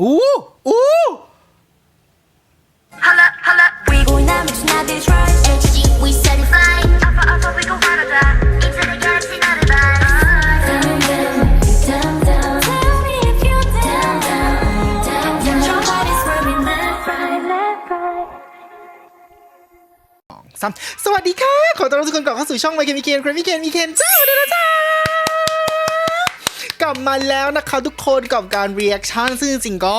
อู้อู้ Holla, holla, we Going now, mix now, they try. G, we certified. Alpha, alpha, we gon' follow that. Into the galaxy, not a bad. Down, down, down, down. Tell me if you're down, down, down, down. Your body's swerving left, right, left, right. สามสวัสดีค่ะ ขอต้อนรับทุกคนกลับเข้าสู่ช่องไมเคนมีเคนครับมีเคนมีเคนเจ้าเด้อจ้าก ลับมาแล้วนะคะทุกคนกับการเรีแอคชั่นซึ่งจริงก็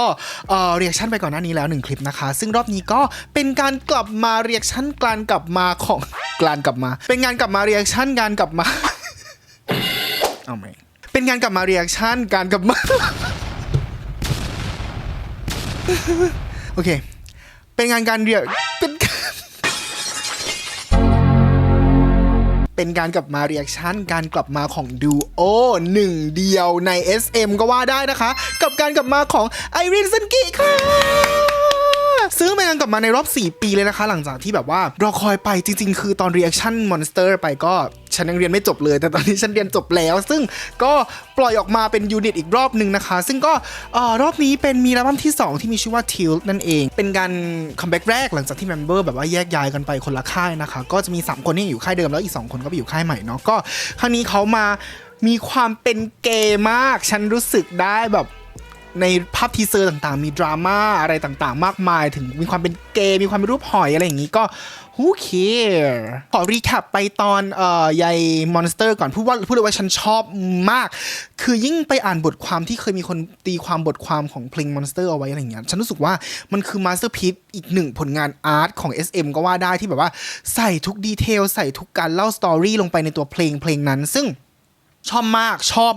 เอ่อเรีแอคชั่นไปก่อนหน้านี้แล้วหนึ่งคลิปนะคะ ซึ่งรอบนี้ก็เป็นการกลับมาเรีแอคชั่นกลารกลับมาของกลารกลับมา เป็นงานกลับมาเรีแอคชั่นการกลับมาเอาไหมเป็นงานกลับมาเรีแอคชั่นการกลับมาโอเค เป็นงานการเรียกเป็น เป็นการกลับมาเรีแอคชั่นการกลับมาของดูโอหนึ่งเดียวใน SM ก็ว่าได้นะคะ กับการกลับมาของไอรินซันกิค่ะซึ่งเป็นการกลับมาในรอบ 4 ปีเลยนะคะ หลังจากที่แบบว่า รอคอยไปจริง ๆ คือตอนรีแอคชั่นมอนสเตอร์ไปก็ ฉันยังเรียนไม่จบเลย แต่ตอนนี้ฉันเรียนจบแล้ว ซึ่งก็ปล่อยออกมาเป็นยูนิตอีกรอบหนึ่งนะคะ ซึ่งก็รอบนี้เป็นมีอัลบั้มที่ 2 ที่มีชื่อว่า Tilt นั่นเอง เป็นการคัมแบ็กแรกหลังจากที่เมมเบอร์แบบว่าแยกย้ายกันไปคนละค่ายนะคะ ก็จะมี 3 คนที่อยู่ค่ายเดิมแล้วอีก 2 คนก็ไปอยู่ค่ายใหม่เนาะก็ครั้งนี้เขามามีความเป็นเกย์มาก ฉันรู้สึกได้แบบ ในภาพทีเซอร์ต่างๆ มีดราม่าอะไรต่างๆ มากมาย ถึงมีความเป็นเกย์มีความเป็นรูปหอยอะไรอย่างนี้ก็ who care ขอรีแคปไปตอนเอ่อยายมอนสเตอร์ก่อนพูดว่าพูดเลยว่าฉันชอบมาก คือยิ่งไปอ่านบทความที่เคยมีคนตีความบทความของเพลงมอนสเตอร์เอาไว้อะไรอย่างเงี้ยฉันรู้สึกว่ามันคือมาสเตอร์พี e อีกหนึ่งผลงานอาร์ตของ SM ก็ว่าได้ที่แบบว่าใส่ทุกดีเทลใส่ทุกการเล่าสตอรี่ลงไปในตัวเพลงเพลงนั้นซึ่ง ชอบมากชอบ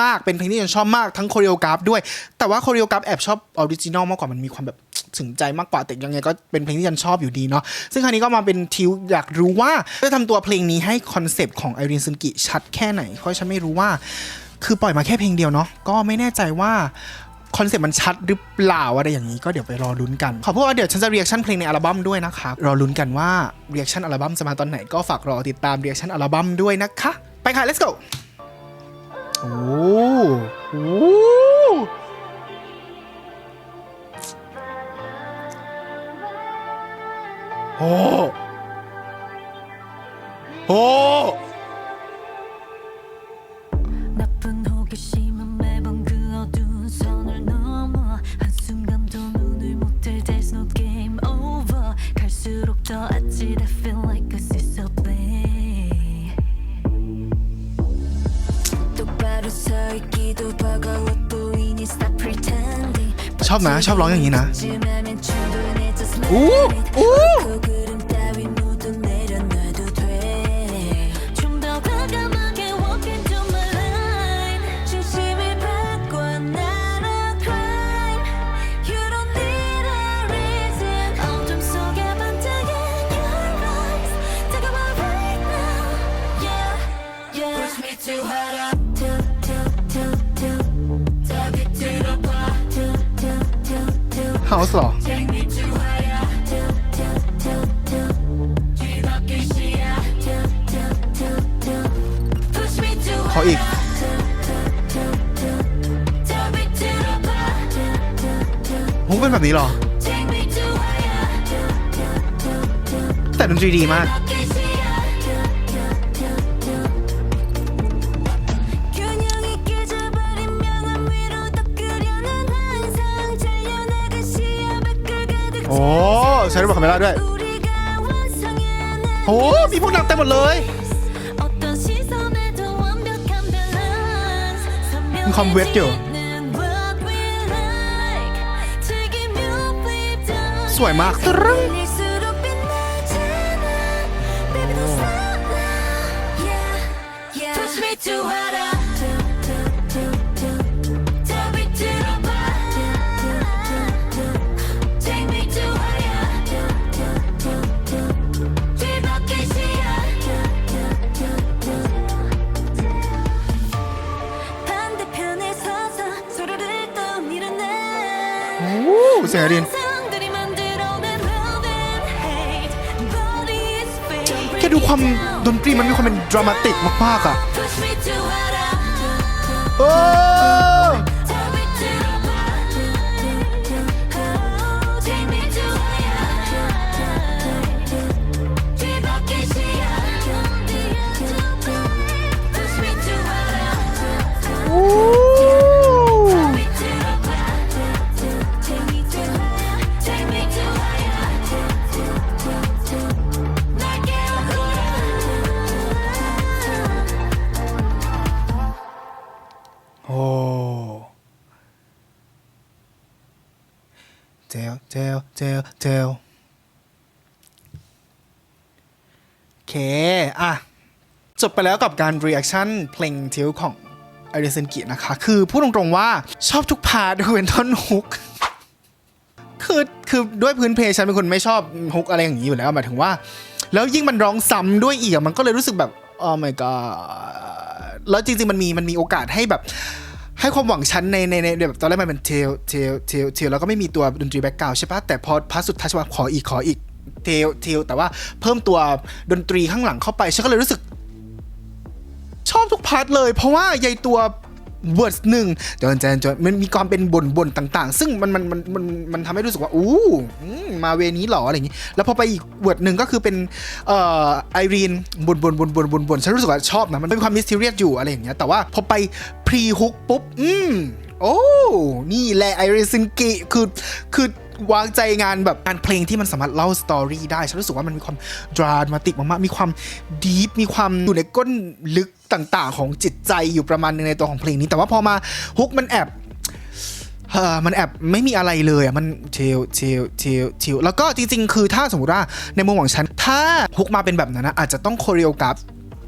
มาก ๆ เป็นเพลงที่ฉันชอบมากทั้งโคเรียกราฟด้วย แต่ว่าโคเรียกราฟแอบชอบออริจินอลมากกว่ามันมีความแบบถึงใจมากกว่าแต่ยังไงก็เป็นเพลงที่ฉันชอบอยู่ดีเนาะซึ่งครั้งนี้ก็มาเป็นทิวอยากรู้ว่าจะทำตัวเพลงนี้ให้คอนเซปต์ของไอรินซึนกิชัดแค่ไหนเพราะฉันไม่รู้ว่า คือปล่อยมาแค่เพลงเดียวเนาะก็ไม่แน่ใจว่าคอนเซปต์มันชัดหรือเปล่าอะไรอย่างนี้ก็เดี๋ยวไปรอลุ้นกัน ขอพูดว่าเดี๋ยวฉันจะเรียกชั่นเพลงในอัลบั้มด้วยนะคะ รอลุ้นกันว่าเรียกชั่นอัลบั้มจะมาตอนไหนก็ฝากรอติดตามเรียกชั่นอัลบั้มด้วยนะคะ ไปค่ะ let's go โอ้โห ชอบนะ ชอบร้องอย่างนี้นะ쯤하 เฮาส์หรอ ขออีก ฮุกเป็นแบบนี้หรอ แต่ดนตรีดีมาก โอ้ใช้รูปบคาเมล่าด้วยโอ้มีพวกนางเต็มหมดเลยมีคอมเวทอยู่สวยมากตรึงโอ้ and hate Body is fake แค่ดูความดนตรีมันมีความเป็นดรามาติกมากๆอะ Push me too hard up โอ้ เจลเจลเจลโอเค อะ จบไปแล้วกับการ reaction เพลงทิวของไอริเซนกินะคะ คือพูดตรงๆว่าชอบทุกพาร์ทยกเว้นท่อนฮุกคือคือด้วยพื้นเพฉันเป็นคนไม่ชอบฮุกอะไรอย่างนี้อยู่แล้วหมายถึงว่า แล้วยิ่งมันร้องซ้ำด้วยอีกอะมันก็เลยรู้สึกแบบโอ้ my god แล้วจริงๆมันมีมันมีโอกาสให้แบบ ให้ความหวังฉันในในในแบบตอนแรกมันเป็นเทลเทลเทลเทลแล้วก็ไม่มีตัวดนตรีแบ็กกราวใช่ปะแต่พอพาร์ทสุดท้ายฉันว่าขออีกขออีกเทลเทลแต่ว่าเพิ่มตัวดนตรีข้างหลังเข้าไปฉันก็เลยรู้สึก ชอบทุกพาร์ทเลย เพราะว่าใยตัว เวิร์ดหนึ่งจนจนจนมันมีความเป็นบนบนต่าง ๆ ซึ่งมันมันมันมันมันทำให้รู้สึกว่าอู้มาเวนี้หรออะไรอย่างนี้ แล้วพอไปอีกเวิร์ดหนึ่งก็คือเป็นเอ่อไอรีนบนบนบนบนบนบนฉันรู้สึกว่าชอบนะมันเป็นความมิส t ทีเรียสอยู่อะไรอย่างเงี้ยแต่ว่าพอไปพรีฮุกปุ๊บอืมโอ้นี่แหละไอริซินกิคือคือ วางใจงานแบบงานเพลงที่มันสามารถเล่าสตอรี่ได้ ฉันรู้สึกว่ามันมีความดรามาติกมากๆ มีความดีฟมีความอยู่ในก้นลึกต่างๆ ของจิตใจอยู่ประมาณนึงในตัวของเพลงนี้ แต่ว่าพอมาฮุกมันแอบเออมันแอบไม่มีอะไรเลยอะมันเชลเชลเชลเชลแล้วก็จริงๆ คือถ้าสมมติว่าในมุมของฉัน ถ้าฮุกมาเป็นแบบนั้นนะอาจจะต้องโคเรียกราฟ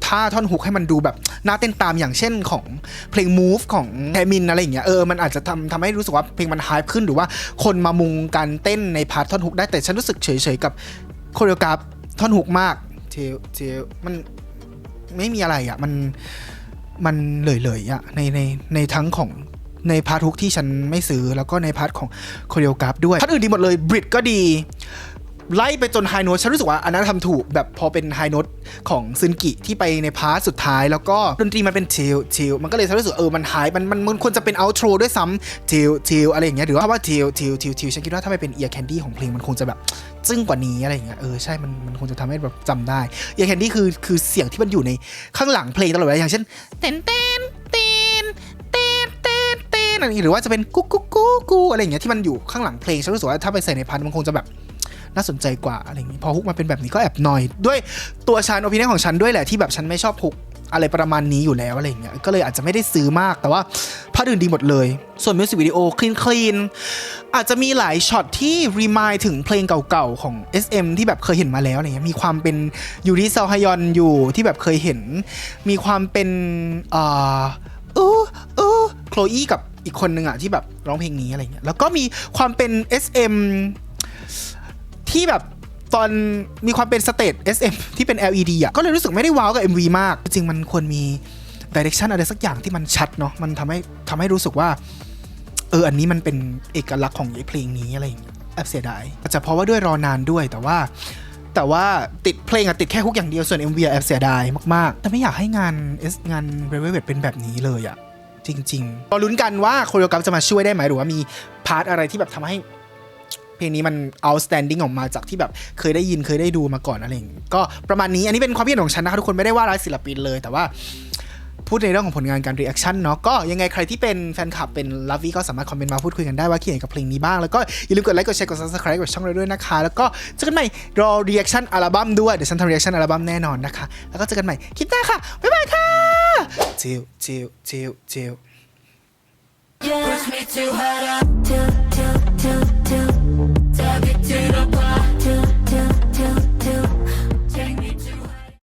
ท่าท่อนฮุกให้มันดูแบบน่าเต้นตามอย่างเช่นของเพลง Move ของแทมินอะไรอย่างเงี้ยเออมันอาจจะทำทำให้รู้สึกว่าเพลงมันฮายขึ้นหรือว่าคนมามุงการเต้นในพาร์ทท่อนฮุกได้แต่ฉันรู้สึกเฉยๆกับโคเรียกราฟท่อนฮุกมากเชลเชลมันไม่มีอะไรอะมันมันเลยๆอะในในในทั้งของในพาร์ทฮุกที่ฉันไม่ซื้อแล้วก็ในพาร์ทของโคเรียกราฟด้วยพาร์ทอื่นดีหมดเลยบริดก็ดี ไล่ไปจนไฮโน้ตฉันรู้สึกว่าอันนั้นทำถูกแบบพอเป็นไฮโน้ตของซึนกิที่ไปในพาร์ทสุดท้าย แล้วก็ดนตรีมันเป็นเทลเทลมันก็เลยทำให้รู้สึกเออมันหายมันมันมันควรจะเป็นเอาโทรด้วยซ้ำเทลเทลอะไรอย่างเงี้ยหรือว่าว่าเทลเทลเทลเทลฉันคิดว่าถ้าไปเป็นเอียร์แคนดี้ของเพลงมันคงจะแบบจึ้งกว่านี้อะไรอย่างเงี้ยเออใช่มันมันคงจะทำให้แบบจำได้เอียร์แคนดี้คือคือเสียงที่มันอยู่ในข้างหลังเพลงตลอดเวลาอย่างเช่นเต้นเต้นเต้นเต้นเต้นเต้นอะไรอย่หรือว่าจะเป็นกุ๊กกุ๊กกุ๊กกุ๊กอะไรอย่างเงี้ยที่มันอยู่ข้างหลังเพลงฉันรู้สึกว่าถ้าไปใส่ในพันมันคงจะแบบ น่าสนใจกว่าอะไรอย่างนี้พอฮุกมาเป็นแบบนี้ก็แอบหน่อย ด้วยตัวฉันโอปิเนียของฉันด้วยแหละที่แบบฉันไม่ชอบฮุกอะไรประมาณนี้อยู่แล้วอะไรอย่างเงี้ย ก็เลยอาจจะไม่ได้ซื้อมาก แต่ว่าภาพอื่นดีหมดเลย ส่วนมิวสิกวิดีโอคลีนคลีนอาจจะมีหลายช็อตที่รีมายถึงเพลงเก่าๆของ SM ที่แบบเคยเห็นมาแล้วอะไรเงี้ย มีความเป็นยูริซาฮยอนอยู่ที่แบบเคยเห็น มีความเป็นอ่าอู้อู้โคลอีกับอีกคนนึงอะที่แบบร้องเพลงนี้อะไรเงี้ย แล้วก็มีความเป็น SM ที่แบบตอนมีความเป็นสเตท SM ที่เป็น LED อะก็เลยรู้สึกไม่ได้ว้าวกับ MV มาก จริงมันควรมีดิเรกชันอะไรสักอย่างที่มันชัดเนาะมันทำให้ทำให้รู้สึกว่า เอออันนี้มันเป็นเอกลักษณ์ของเพลงนี้อะไรอย่างเงี้ยแอบเสียดายอาจจะเพราะว่าด้วยรอนานด้วยแต่ว่า แต่ว่าติดเพลงอะติดแค่ฮุกอย่างเดียวส่วน MV อแอบเสียดายมากๆ แต่ไม่อยากให้งาน S งาน r e v e l v e t เป็นแบบนี้เลยอะจริงๆรอลุ้นกันว่าโคโรกราฟจะมาช่วยได้ไหมหรือว่ามีพาร์ทอะไรที่แบบทำให้ เพลงนี้มัน outstanding ออกมาจากที่แบบเคยได้ยินเคยได้ดูมาก่อนอะไรอย่างงี้ก็ประมาณนี้อันนี้เป็นความคิดเห็นของฉันนะคะทุกคนไม่ได้ว่าร้ายศิลปินเลยแต่ว่าพูดในเรื่องของผลงานการ reaction เนาะก็ยังไงใครที่เป็นแฟนคลับเป็น l o v e ก็สามารถคอมเมนต์มาพูดคุยกันได้ว่าคิดเห็นกับเพลงนี้บ้าง แล้วก็อย่าลืมกดไลค์กดแชร์กด subscribe กดช่องเราด้วยนะคะ แล้วก็เจอกันใหม่รอ reaction อัลบั้มด้วย เดี๋ยวฉันทำ reaction อัลบั้มแน่นอนนะคะ แล้วก็เจอกันใหม่คลิปหน้าค่ะ บ๊ายบายค่ะจียวจียวจียวจียว Push me too hard up, till, till, till